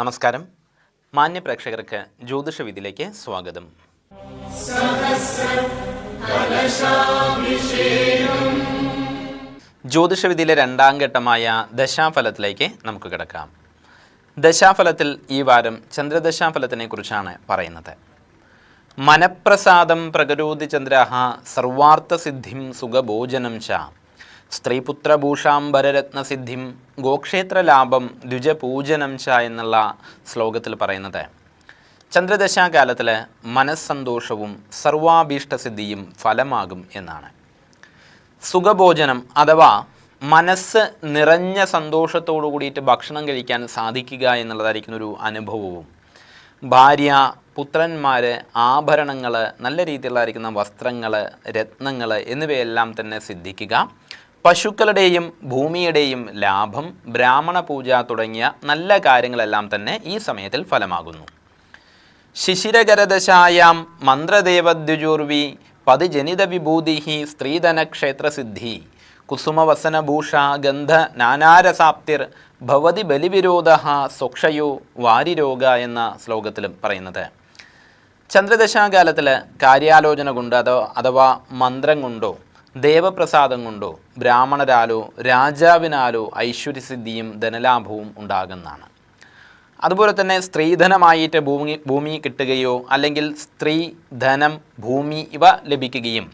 നമസ്കാരം. മാന്യ പ്രേക്ഷകർക്ക് ജ്യോതിഷവിധിയിലേക്ക് സ്വാഗതം ജ്യോതിഷവിധിയിലെ രണ്ടാം ഘട്ടമായ ദശാഫലത്തിലേക്ക് നമുക്ക് കിടക്കാം. ദശാഫലത്തിൽ ഈ വാരം ചന്ദ്രദശാഫലത്തിനെ കുറിച്ചാണ് പറയുന്നത്. മനപ്രസാദം പ്രകരോതി ചന്ദ്ര സർവാർത്ഥസിദ്ധിം സുഖഭോജനം ച. സ്ത്രീപുത്രഭൂഷാംബരരത്നസിദ്ധിം ഗോക്ഷേത്രലാഭം ദ്വിജപൂജനം ച എന്നുള്ള ശ്ലോകത്തിൽ പറയുന്നത്. ചന്ദ്രദശാകാലത്തിൽ മനസ്സന്തോഷവും സർവാഭീഷ്ടസിദ്ധിയും ഫലമാകും എന്നാണ്. സുഖഭോജനം അഥവാ മനസ്സ് നിറഞ്ഞ സന്തോഷത്തോടു കൂടിയിട്ട് ഭക്ഷണം കഴിക്കാൻ സാധിക്കുക എന്നുള്ളതായിരിക്കുന്ന ഒരു അനുഭവവും. ഭാര്യ പുത്രന്മാർ ആഭരണങ്ങൾ നല്ല രീതിയിലായിരിക്കുന്ന വസ്ത്രങ്ങൾ രത്നങ്ങൾ എന്നിവയെല്ലാം തന്നെ സിദ്ധിക്കുക. പശുക്കളുടെയും ഭൂമിയുടെയും ലാഭം ബ്രാഹ്മണ പൂജ തുടങ്ങിയ നല്ല കാര്യങ്ങളെല്ലാം തന്നെ ഈ സമയത്തിൽ ഫലമാകുന്നു. ശിശിരകരദശായാം മന്ത്രദേവദ്വിജൂർവി പതിജനിത വിഭൂതി സ്ത്രീധനക്ഷേത്രസിദ്ധി. കുസുമവസനഭൂഷ ഗന്ധ നാനാരസാപ്തിർ ഭവതി ബലിവിരോധ സ്വക്ഷയോ വാരിരോഗ എന്ന ശ്ലോകത്തിലും പറയുന്നത്. ചന്ദ്രദശാകാലത്തിൽ കാര്യാലോചന കൊണ്ട് അതോ അഥവാ മന്ത്രം കൊണ്ടോ ദേവപ്രസാദം കൊണ്ടോ ബ്രാഹ്മണരാലോ രാജാവിനാലോ ഐശ്വര്യസിദ്ധിയും ധനലാഭവും ഉണ്ടാകുന്നതാണ്. അതുപോലെ തന്നെ സ്ത്രീധനമായിട്ട് ഭൂമി ഭൂമി കിട്ടുകയോ അല്ലെങ്കിൽ സ്ത്രീ ധനം ഭൂമി ഇവ ലഭിക്കുകയും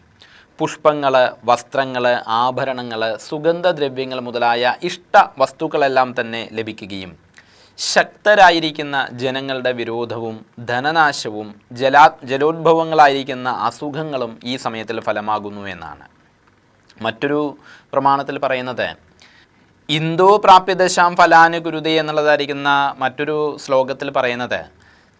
പുഷ്പങ്ങൾ വസ്ത്രങ്ങൾ ആഭരണങ്ങൾ സുഗന്ധദ്രവ്യങ്ങൾ മുതലായ ഇഷ്ട വസ്തുക്കളെല്ലാം തന്നെ ലഭിക്കുകയും ശക്തരായിരിക്കുന്ന ജനങ്ങളുടെ വിരോധവും ധനനാശവും ജലാ ജലോദ്ഭവങ്ങളായിരിക്കുന്ന അസുഖങ്ങളും ഈ സമയത്തിൽ ഫലമാകുന്നു എന്നാണ്. മറ്റൊരു പ്രമാണത്തിൽ പറയുന്നത് ഇന്ദോ പ്രാപ്യദശാം ഫലാന് ഗുരുതേ എന്നുള്ളതായിരിക്കുന്ന മറ്റൊരു ശ്ലോകത്തിൽ പറയുന്നത്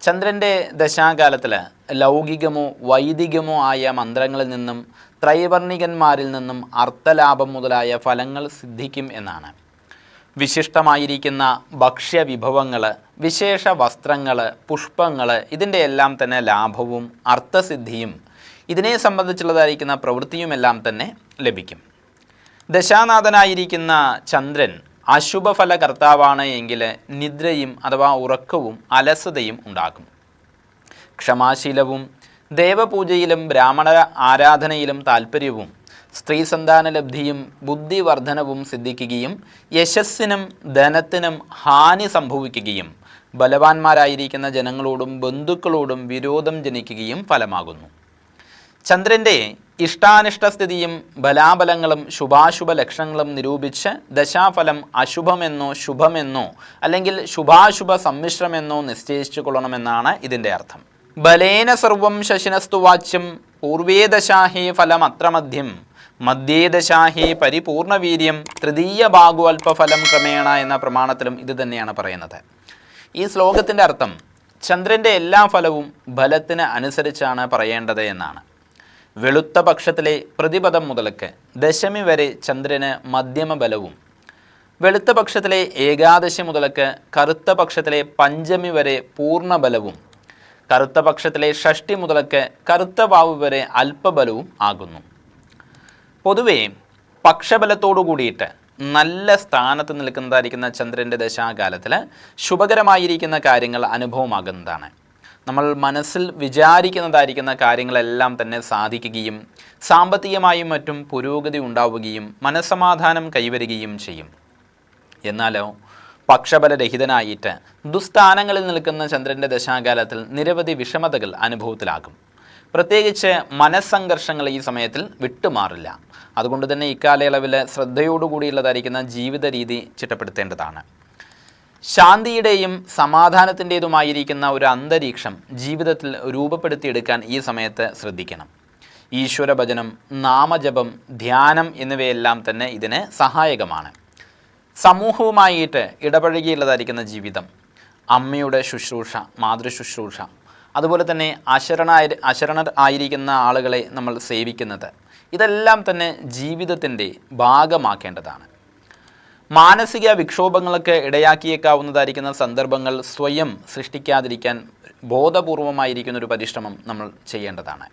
ചന്ദ്രന്റെ ദശാകാലത്തിൽ ലൗകികമോ വൈദികമോ ആയ മന്ത്രങ്ങളിൽ നിന്നും ത്രൈവർണികന്മാരിൽ നിന്നും അർത്ഥലാഭം മുതലായ ഫലങ്ങൾ സിദ്ധിക്കും എന്നാണ്. വിശിഷ്ടമായിരിക്കുന്ന ഭക്ഷ്യവിഭവങ്ങൾ വിശേഷ വസ്ത്രങ്ങൾ പുഷ്പങ്ങൾ ഇതിന്റെ എല്ലാം തന്നെ ലാഭവും അർത്ഥസിദ്ധിയും ഇതിനെ സംബന്ധിച്ചുള്ളതായിരിക്കുന്ന പ്രവൃത്തിയുമെല്ലാം തന്നെ ലഭിക്കും. ദശാനാഥനായിരിക്കുന്ന ചന്ദ്രൻ അശുഭഫല കർത്താവാണ് എങ്കിൽ നിദ്രയും അഥവാ ഉറക്കവും അലസതയും ഉണ്ടാകും. ക്ഷമാശീലവും ദേവപൂജയിലും ബ്രാഹ്മണ ആരാധനയിലും താല്പര്യവും സ്ത്രീ സന്താനലബ്ധിയും ബുദ്ധിവർദ്ധനവും സിദ്ധിക്കുകയും യശസ്സിനും ധനത്തിനും ഹാനി സംഭവിക്കുകയും ബലവാന്മാരായിരിക്കുന്ന ജനങ്ങളോടും ബന്ധുക്കളോടും വിരോധം ജനിക്കുകയും ഫലമാകുന്നു. ചന്ദ്രന്റെ ഇഷ്ടാനിഷ്ടസ്ഥിതിയും ബലാബലങ്ങളും ശുഭാശുഭ ലക്ഷണങ്ങളും നിരൂപിച്ച് ദശാഫലം അശുഭമെന്നോ ശുഭമെന്നോ അല്ലെങ്കിൽ ശുഭാശുഭ സമ്മിശ്രമെന്നോ നിശ്ചയിച്ചു കൊള്ളണമെന്നാണ് ഇതിന്റെ അർത്ഥം. ബലേന സർവം ശശിനസ്തു വാച്യം പൂർവേദശാഹേ ഫലം അത്രമധ്യം മധ്യേദശാഹേ പരിപൂർണവീര്യം തൃതീയ ബാഗു അല്പഫലം ക്രമേണ എന്ന പ്രമാണത്തിലും ഇത് തന്നെയാണ് പറയുന്നത്. ഈ ശ്ലോകത്തിന്റെ അർത്ഥം ചന്ദ്രന്റെ എല്ലാ ഫലവും ഫലത്തിന് അനുസരിച്ചാണ് പറയേണ്ടത് എന്നാണ്. വെളുത്ത പക്ഷത്തിലെ പ്രതിപദം മുതൽക്ക് ദശമി വരെ ചന്ദ്രന് മധ്യമ ബലവും വെളുത്ത പക്ഷത്തിലെ ഏകാദശി മുതൽക്ക് കറുത്ത പക്ഷത്തിലെ പഞ്ചമി വരെ പൂർണ ബലവും കറുത്ത പക്ഷത്തിലെ ഷഷ്ടി മുതലക്ക് കറുത്ത വാവ് വരെ അല്പബലവും ആകുന്നു. പൊതുവേ പക്ഷബലത്തോടു കൂടിയിട്ട് നല്ല സ്ഥാനത്ത് നിൽക്കുന്നതായിരിക്കുന്ന ചന്ദ്രന്റെ ദശാകാലത്തിൽ ശുഭകരമായിരിക്കുന്ന കാര്യങ്ങൾ അനുഭവമാകുന്നതാണ്. നമ്മൾ മനസ്സിൽ വിചാരിക്കുന്നതായിരിക്കുന്ന കാര്യങ്ങളെല്ലാം തന്നെ സാധിക്കുകയും സാമ്പത്തികമായും മറ്റും പുരോഗതി ഉണ്ടാവുകയും മനസ്സമാധാനം കൈവരികയും ചെയ്യും. എന്നാലോ പക്ഷബലരഹിതനായിട്ട് ദുസ്ഥാനങ്ങളിൽ നിൽക്കുന്ന ചന്ദ്രന്റെ ദശാകാലത്തിൽ നിരവധി വിഷമതകൾ അനുഭവത്തിലാകും. പ്രത്യേകിച്ച് മനസ്സംഘർഷങ്ങൾ ഈ സമയത്തിൽ വിട്ടുമാറില്ല. അതുകൊണ്ട് തന്നെ ഇക്കാലയളവിൽ ശ്രദ്ധയോടുകൂടിയുള്ളതായിരിക്കുന്ന ജീവിത രീതി ചിട്ടപ്പെടുത്തേണ്ടതാണ്. ശാന്തിയുടെയും സമാധാനത്തിന്റെതുമായിരിക്കുന്ന ഒരു അന്തരീക്ഷം ജീവിതത്തിൽ രൂപപ്പെടുത്തിയെടുക്കാൻ ഈ സമയത്ത് ശ്രദ്ധിക്കണം. ഈശ്വരഭജനം നാമജപം ധ്യാനം എന്നിവയെല്ലാം തന്നെ ഇതിന് സഹായകമാണ്. സമൂഹവുമായിട്ട് ഇടപഴകിയുള്ളതായിരിക്കുന്ന ജീവിതം. അമ്മയുടെ ശുശ്രൂഷ മാതൃശുശ്രൂഷ അതുപോലെ തന്നെ അശരണായ അശരണർ ആയിരിക്കുന്ന ആളുകളെ നമ്മൾ സേവിക്കുന്നത്. ഇതെല്ലാം തന്നെ ജീവിതത്തിന്റെ ഭാഗമാക്കേണ്ടതാണ്. മാനസിക വിക്ഷോഭങ്ങൾക്ക് ഇടയാക്കിയേക്കാവുന്നതായിരിക്കുന്ന സന്ദർഭങ്ങൾ സ്വയം സൃഷ്ടിക്കാതിരിക്കാൻ ബോധപൂർവമായിരിക്കുന്ന ഒരു പരിശ്രമം നമ്മൾ ചെയ്യേണ്ടതാണ്.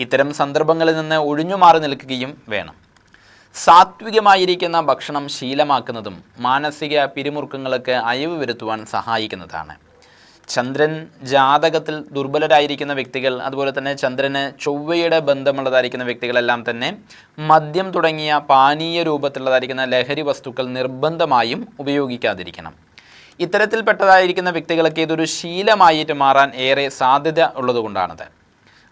ഇത്തരം സന്ദർഭങ്ങളിൽ നിന്ന് ഒഴിഞ്ഞു മാറി നിൽക്കുകയും വേണം. സാത്വികമായിരിക്കുന്ന ഭക്ഷണം ശീലമാക്കുന്നതും മാനസിക പിരിമുറുക്കങ്ങൾക്ക് അയവ് വരുത്തുവാൻ സഹായിക്കുന്നതാണ്. ചന്ദ്രൻ ജാതകത്തിൽ ദുർബലരായിരിക്കുന്ന വ്യക്തികൾ അതുപോലെ തന്നെ ചന്ദ്രന് ചൊവ്വയുടെ ബന്ധമുള്ളതായിരിക്കുന്ന വ്യക്തികളെല്ലാം തന്നെ മദ്യം തുടങ്ങിയ പാനീയ രൂപത്തിലുള്ളതായിരിക്കുന്ന ലഹരി വസ്തുക്കൾ നിർബന്ധമായും ഉപയോഗിക്കാതിരിക്കണം. ഇത്തരത്തിൽപ്പെട്ടതായിരിക്കുന്ന വ്യക്തികൾക്ക് ഇതൊരു ശീലമായിട്ട് മാറാൻ ഏറെ സാധ്യത ഉള്ളതുകൊണ്ടാണത്.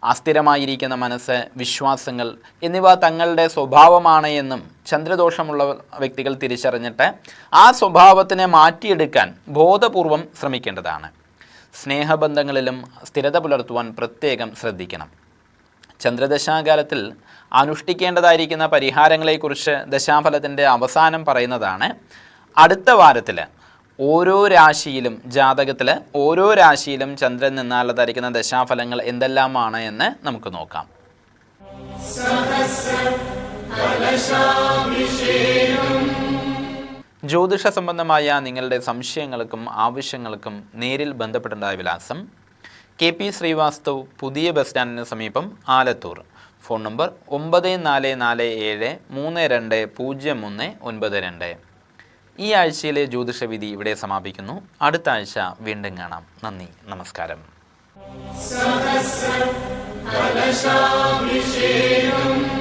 അസ്ഥിരമായിരിക്കുന്ന മനസ്സ് വിശ്വാസങ്ങൾ എന്നിവ തങ്ങളുടെ സ്വഭാവമാണ് എന്നും ചന്ദ്രദോഷമുള്ള വ്യക്തികൾ തിരിച്ചറിഞ്ഞിട്ട് ആ സ്വഭാവത്തിനെ മാറ്റിയെടുക്കാൻ ബോധപൂർവം ശ്രമിക്കേണ്ടതാണ്. സ്നേഹബന്ധങ്ങളിലും സ്ഥിരത പുലർത്തുവാൻ പ്രത്യേകം ശ്രദ്ധിക്കണം. ചന്ദ്രദശാകാലത്തിൽ അനുഷ്ഠിക്കേണ്ടതായിരിക്കുന്ന പരിഹാരങ്ങളെക്കുറിച്ച് ദശാഫലത്തിന്റെ അവസാനം പറയുന്നതാണ്. അടുത്ത വാരത്തിൽ ഓരോ രാശിയിലും ജാതകത്തിൽ ഓരോ രാശിയിലും ചന്ദ്രൻ നിന്നാലുള്ളതായിരിക്കുന്ന ദശാഫലങ്ങൾ എന്തെല്ലാമാണ് എന്ന് നമുക്ക് നോക്കാം. ജ്യോതിഷ സംബന്ധമായ നിങ്ങളുടെ സംശയങ്ങൾക്കും ആവശ്യങ്ങൾക്കും നേരിൽ ബന്ധപ്പെടേണ്ട വിലാസം. കെ പി ശ്രീവാസ്തവ് പുതിയ ബസ് സ്റ്റാൻഡിന് സമീപം ആലത്തൂർ. ഫോൺ നമ്പർ ഒമ്പത് നാല് നാല് ഏഴ് മൂന്ന് രണ്ട് പൂജ്യം ഒന്ന് ഒൻപത് രണ്ട്. ഈ ആഴ്ചയിലെ ജ്യോതിഷവിധി ഇവിടെ സമാപിക്കുന്നു. അടുത്ത ആഴ്ച വീണ്ടും കാണാം. നന്ദി. നമസ്കാരം. കലശാഭിഷേകം.